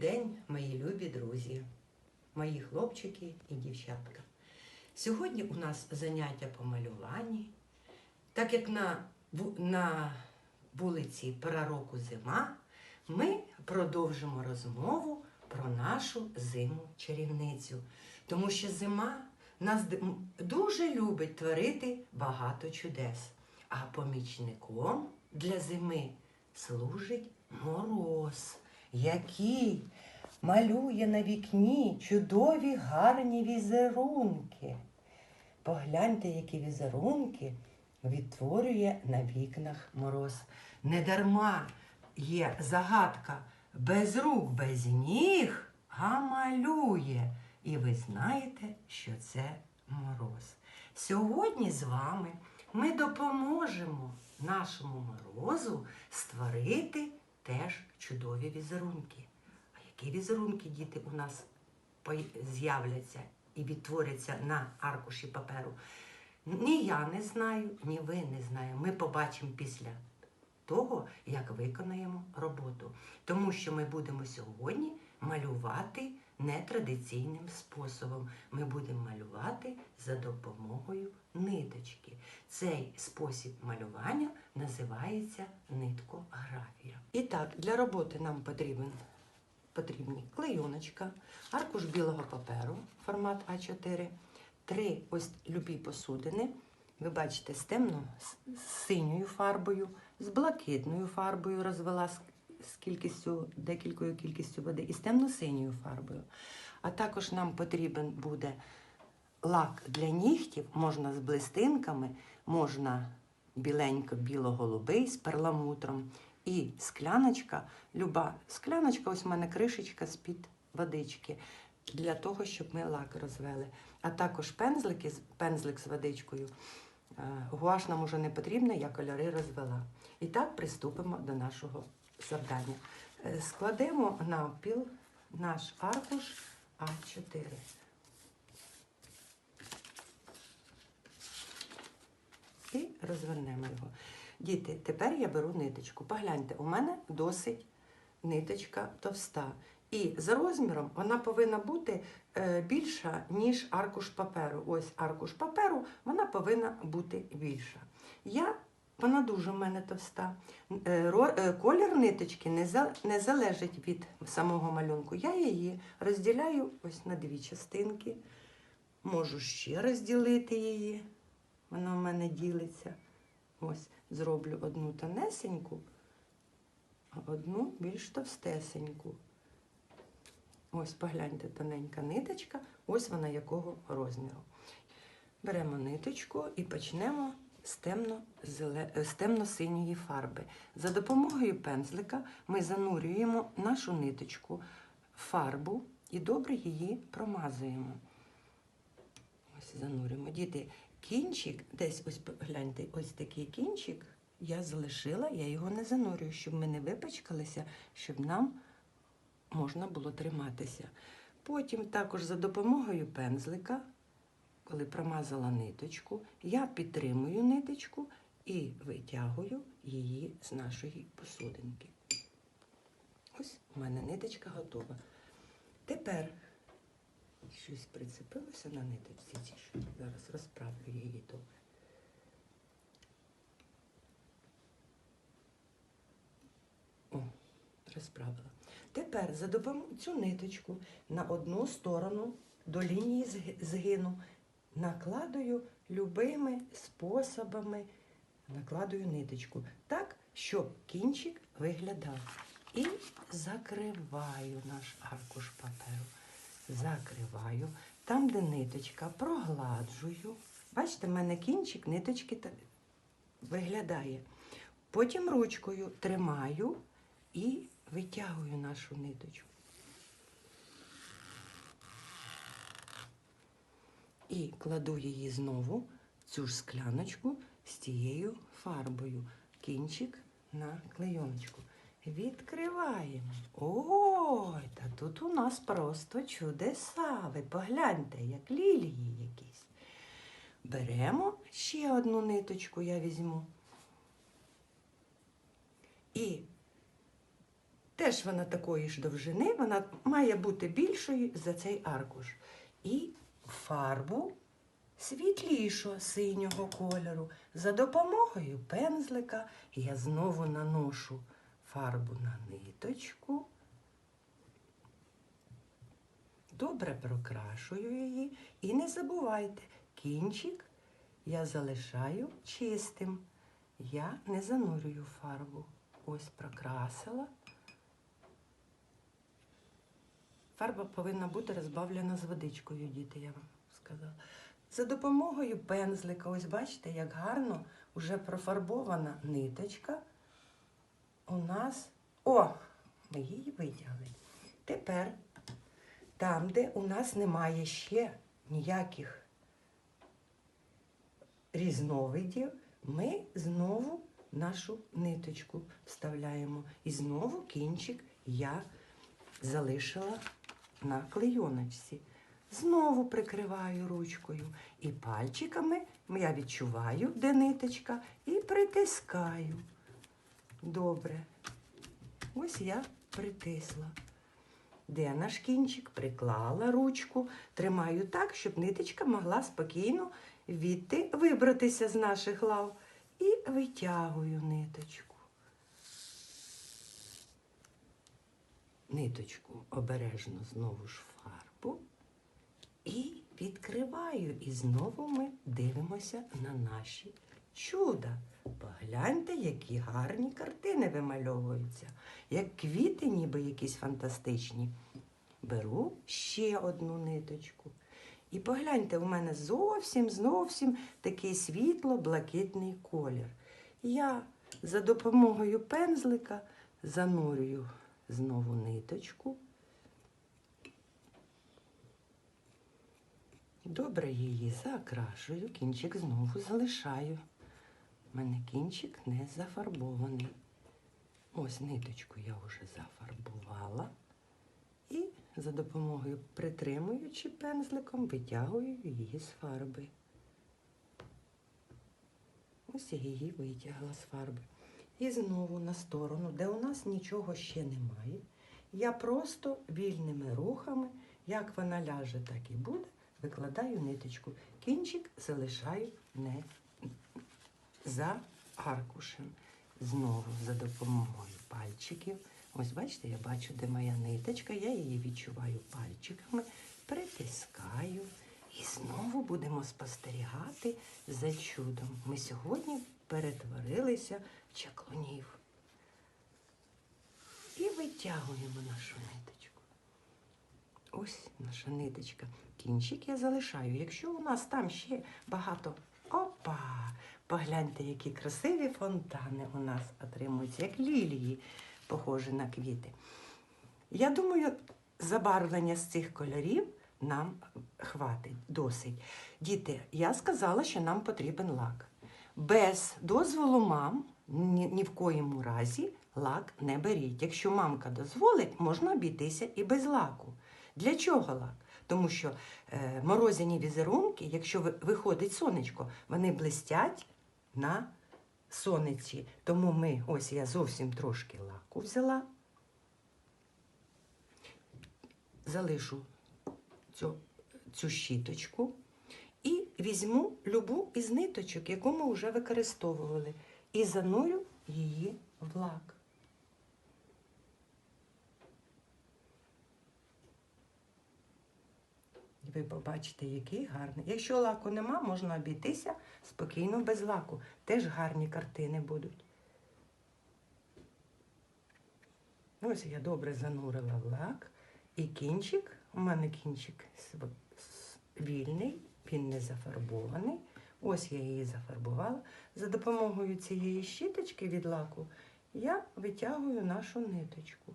день, мої любі друзі, мої хлопчики і дівчатка. Сьогодні у нас заняття по малюванні. Так як на, на вулиці пора зима, ми продовжимо розмову про нашу зиму чарівницю. Тому що зима нас дуже любить творити багато чудес. А помічником для зими служить мороз, який малює на вікні чудові гарні візерунки. Погляньте, які візерунки відтворює на вікнах мороз. Недарма є загадка без рук, без ніг, а малює. І ви знаєте, що це мороз. Сьогодні з вами ми допоможемо нашому морозу створити теж чудові візерунки. А які візерунки, діти, у нас з'являться і відтворяться на аркуші паперу? Ні я не знаю, ні ви не знаєте. Ми побачимо після того, як виконаємо роботу. Тому що ми будемо сьогодні малювати нетрадиційним способом. Ми будемо малювати за допомогою ниточки. Цей спосіб малювання називається ниткографія. І так, для роботи нам потрібен потрібні клейоночка, аркуш білого паперу, формат А4, три ось любі посудини. Ви бачите, з темно з синьою фарбою, з блакитною фарбою розвела з, кількістю, декількою кількістю води, і з темно-синьою фарбою. А також нам потрібен буде лак для нігтів, можна з блистинками, можна біленько-біло-голубий з перламутром. І скляночка, люба скляночка, ось у мене кришечка з-під водички, для того, щоб ми лак розвели. А також пензлики, пензлик з водичкою. Е, Гуаш нам уже не потрібна, я кольори розвела. І так приступимо до нашого завдання. Е, Складемо навпіл наш аркуш А4. І розвернемо його. Діти, тепер я беру ниточку. Погляньте, у мене досить ниточка товста. І за розміром вона повинна бути е, більша, ніж аркуш паперу. Ось аркуш паперу, вона повинна бути більша. Я, вона дуже в мене товста. Е, е, колір ниточки не залежить від самого малюнку. Я її розділяю ось на дві частинки. Можу ще розділити її. Вона в мене ділиться. Ось зроблю одну тонесеньку, а одну більш товстесеньку. Ось погляньте, тоненька ниточка, ось вона якого розміру. Беремо ниточку і почнемо з, темно, з темно-синьої фарби. За допомогою пензлика ми занурюємо нашу ниточку фарбу і добре її промазуємо. Ось занурюємо. Діти, кінчик, десь ось гляньте, ось такий кінчик я залишила, я його не занурюю, щоб ми не випачкалися, щоб нам можна було триматися. Потім також за допомогою пензлика, коли промазала ниточку, я підтримую ниточку і витягую її з нашої посудинки. Ось у мене ниточка готова. Тепер щось прицепилося на ниточці, зараз розправлю її добре. О, розправила. Тепер за допомогою цю ниточку на одну сторону до лінії згину накладую любими способами, накладую ниточку так, щоб кінчик виглядав. І закриваю наш аркуш паперу. Закриваю. Там, де ниточка, прогладжую. Бачите, в мене кінчик ниточки виглядає. Потім ручкою тримаю і витягую нашу ниточку. І кладу її знову в цю ж скляночку з тією фарбою. Кінчик на клейоночку. Відкриваємо. Ой, та тут у нас просто чудеса. Ви погляньте, як лілії якісь. Беремо ще одну ниточку, я візьму. І Теж вона такої ж довжини, вона має бути більшою за цей аркуш. І фарбу світлішого синього кольору. За допомогою пензлика я знову наношу фарбу на ниточку. Добре прокрашую її. І не забувайте, кінчик я залишаю чистим. Я не занурюю фарбу. Ось прокрасила. Фарба повинна бути розбавлена з водичкою, діти, я вам сказала. За допомогою пензлика, ось бачите, як гарно вже профарбована ниточка. У нас. О! Ми її витягли. Тепер, там, де у нас немає ще ніяких різновидів, ми знову нашу ниточку вставляємо. І знову кінчик я залишила на клейоночці. Знову прикриваю ручкою. І пальчиками я відчуваю, де ниточка, і притискаю. Добре. Ось я притисла. Де наш кінчик? Приклала ручку, тримаю так, щоб ниточка могла спокійно відти, вибратися з наших лав. І витягую ниточку. Ниточку обережно знову ж фарбу. І відкриваю. І знову ми дивимося на наші чуда. Погляньте, які гарні картини вимальовуються, як квіти, ніби якісь фантастичні. Беру ще одну ниточку. І погляньте, у мене зовсім зовсім такий світло-блакитний колір. Я за допомогою пензлика занурюю знову ниточку. Добре її закрашую, кінчик знову залишаю. У мене кінчик не зафарбований. Ось ниточку я вже зафарбувала. І за допомогою притримуючи пензликом, витягую її з фарби. Ось я її витягла з фарби. І знову на сторону, де у нас нічого ще немає. Я просто вільними рухами, як вона ляже, так і буде, викладаю ниточку. Кінчик залишаю не за аркушем. Знову за допомогою пальчиків. Ось бачите, я бачу, де моя ниточка, я її відчуваю пальчиками, притискаю. І знову будемо спостерігати за чудом. Ми сьогодні перетворилися в чаклунів. І витягуємо нашу ниточку. Ось наша ниточка. Кінчик я залишаю. Якщо у нас там ще багато. Опа! Погляньте, які красиві фонтани у нас отримуються, як лілії, похожі на квіти. Я думаю, забарвлення з цих кольорів нам хватить досить. Діти, я сказала, що нам потрібен лак. Без дозволу мам ні, ні в коєму разі лак не беріть. Якщо мамка дозволить, можна обійтися і без лаку. Для чого лак? Тому що е, морозяні візерунки, якщо виходить сонечко, вони блистять на сониці. Тому ми, ось я зовсім трошки лаку взяла, залишу цю, цю щіточку і візьму любу із ниточок, яку ми вже використовували, і занурю її в лак. Ви побачите, який гарний. Якщо лаку нема, можна обійтися спокійно без лаку. Теж гарні картини будуть. Ось я добре занурила в лак. І кінчик, у мене кінчик вільний, він не зафарбований. Ось я її зафарбувала. За допомогою цієї щіточки від лаку я витягую нашу ниточку.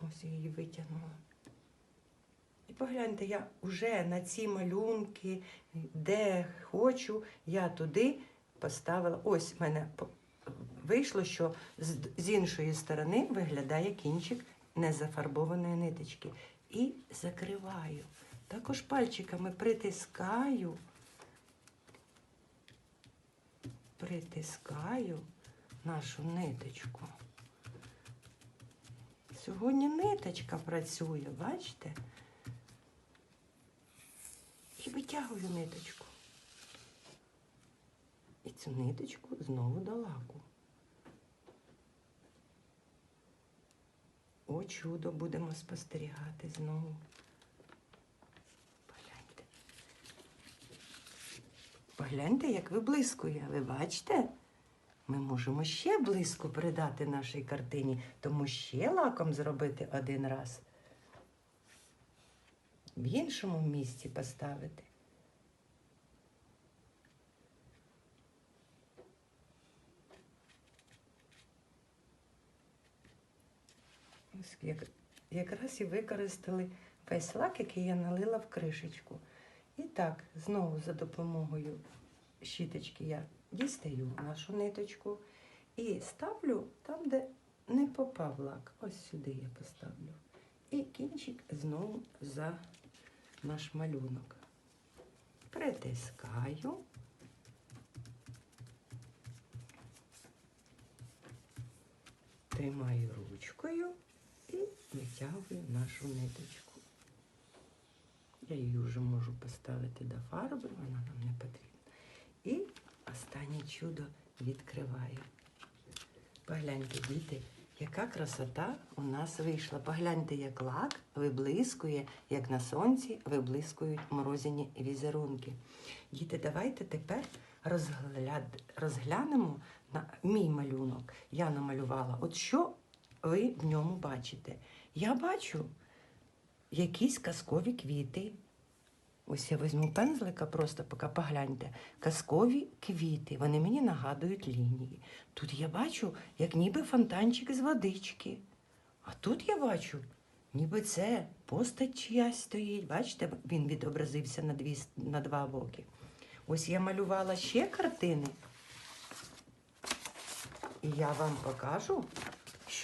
Ось я її витягнула. І погляньте, я вже на ці малюнки, де хочу, я туди поставила. Ось в мене вийшло, що з, іншої сторони виглядає кінчик незафарбованої ниточки. І закриваю. Також пальчиками притискаю, притискаю нашу ниточку. Сьогодні ниточка працює, бачите? І витягую ниточку. І цю ниточку знову до лаку. О, чудо будемо спостерігати знову. Погляньте. Погляньте, як виблискує. Ви бачите? Ми можемо ще блиску придати нашій картині, тому ще лаком зробити один раз. В іншому місці поставити. Якраз і використали весь лак, який я налила в кришечку. І так, знову за допомогою щіточки я дістаю нашу ниточку і ставлю там, де не попав лак. Ось сюди я поставлю. І кінчик знову за наш малюнок. Притискаю. Тримаю ручкою витягую нашу ниточку. Я її вже можу поставити до фарби, вона нам не потрібна. І останнє чудо відкриваю. Погляньте, діти, яка красота у нас вийшла. Погляньте, як лак виблискує, як на сонці виблискують морозяні візерунки. Діти, давайте тепер розгляд... розглянемо на мій малюнок. Я намалювала. От що ви в ньому бачите? Я бачу якісь казкові квіти. Ось я візьму пензлика, просто поки погляньте. Казкові квіти. Вони мені нагадують лінії. Тут я бачу, як ніби фонтанчик з водички. А тут я бачу, ніби це постать чиясь стоїть. Бачите, він відобразився на, дві, на два боки. Ось я малювала ще картини. І я вам покажу,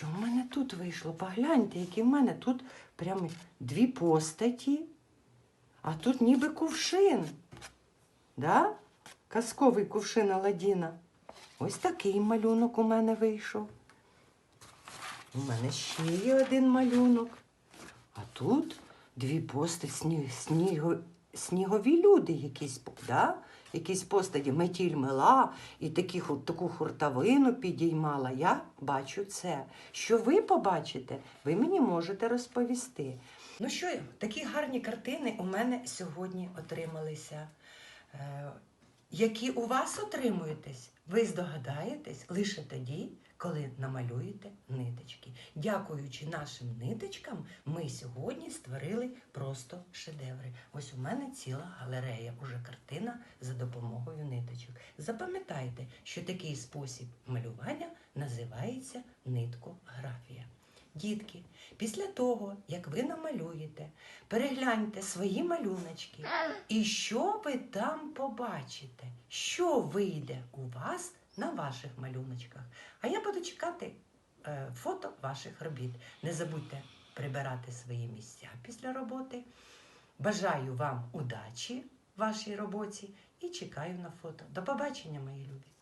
що в мене тут вийшло. Погляньте, які в мене тут прямо дві постаті. А тут ніби кувшин. Да? Казковий кувшин Аладдіна. Ось такий малюнок у мене вийшов. У мене ще є один малюнок. А тут дві сніго, снігові люди якісь, да? Якісь постаті. Метіль мила і такі, таку хуртовину підіймала. Я бачу це. Що ви побачите, ви мені можете розповісти. Ну що, такі гарні картини у мене сьогодні отрималися. Е, які у вас отримуєтесь, ви здогадаєтесь лише тоді, коли намалюєте ниточки. Дякуючи нашим ниточкам, ми сьогодні створили просто шедеври. Ось у мене ціла галерея, уже картина за допомогою ниточок. Запам'ятайте, що такий спосіб малювання називається ниткографія. Дітки, після того, як ви намалюєте, перегляньте свої малюночки і що ви там побачите, що вийде у вас на ваших малюночках. А я буду чекати е, фото ваших робіт. Не забудьте прибирати свої місця після роботи. Бажаю вам удачі в вашій роботі і чекаю на фото. До побачення, мої любі!